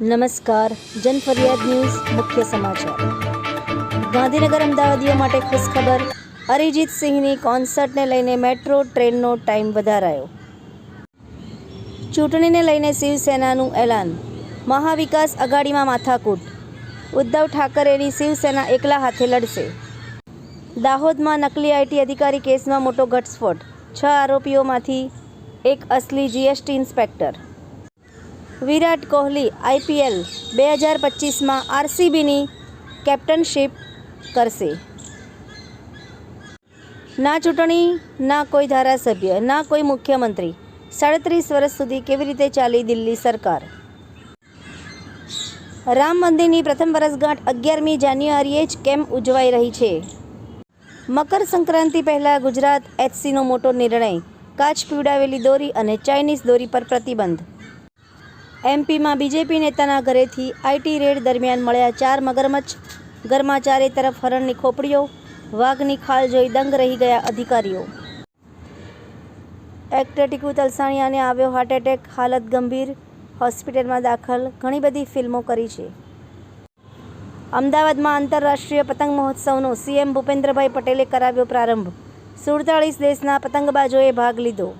નમસ્કાર, જનફરિયાદ ન્યૂઝ, મુખ્ય સમાચાર. ગાંધીનગર અમદાવાદીઓ માટે ખુશખબર, અરિજીત સિંહની કોન્સર્ટને લઈને મેટ્રો ટ્રેનનો ટાઈમ વધારાયો. ચૂંટણીને લઈને શિવસેનાનું એલાન, મહાવિકાસ અઘાડીમાં માથાકૂટ. ઉદ્ધવ ઠાકરેની શિવસેના એકલા હાથે લડશે. દાહોદમાં નકલી આઈટી અધિકારી કેસમાં મોટો ઘટસ્ફોટ, છ આરોપીઓમાંથી એક અસલી GST inspector. Virat Kohli IPL બે હજાર પચીસમાં આરસીબીની કેપ્ટનશીપ કરશે. ના ચૂંટણી, ના કોઈ ધારાસભ્ય, ના કોઈ મુખ્યમંત્રી. સાડત્રીસ વર્ષ સુધી કેવી રીતે ચાલી દિલ્હી સરકાર? રામ મંદિરની પ્રથમ વર્ષગાંઠ અગિયારમી જાન્યુઆરીએ જ કેમ ઉજવાઈ રહી છે? મકર સંક્રાંતિ પહેલાં ગુજરાત એચસીનો મોટો નિર્ણય. કાચ પીવડાવેલી દોરી અને ચાઇનીઝ દોરી પર પ્રતિબંધ. એમપીમાં બીજેપી નેતાના ઘરેથી આઈટી રેડ દરમિયાન મળ્યા ચાર મગરમચ્છ. ઘરમાં ચારે તરફ હરણની ખોપડીઓ, વાઘની ખાલ જોઈ દંગ રહી ગયા અધિકારીઓ. એક્ટર ટીકુ તલસાણિયાને આવ્યો હાર્ટ એટેક હાલત ગંભીર. હોસ્પિટલમાં દાખલ, ઘણી બધી ફિલ્મો કરી છે. અમદાવાદમાં આંતરરાષ્ટ્રીય પતંગ મહોત્સવનો સીએમ ભૂપેન્દ્રભાઈ પટેલે કરાવ્યો પ્રારંભ. સુડતાળીસ દેશના પતંગબાજોએ ભાગ લીધો.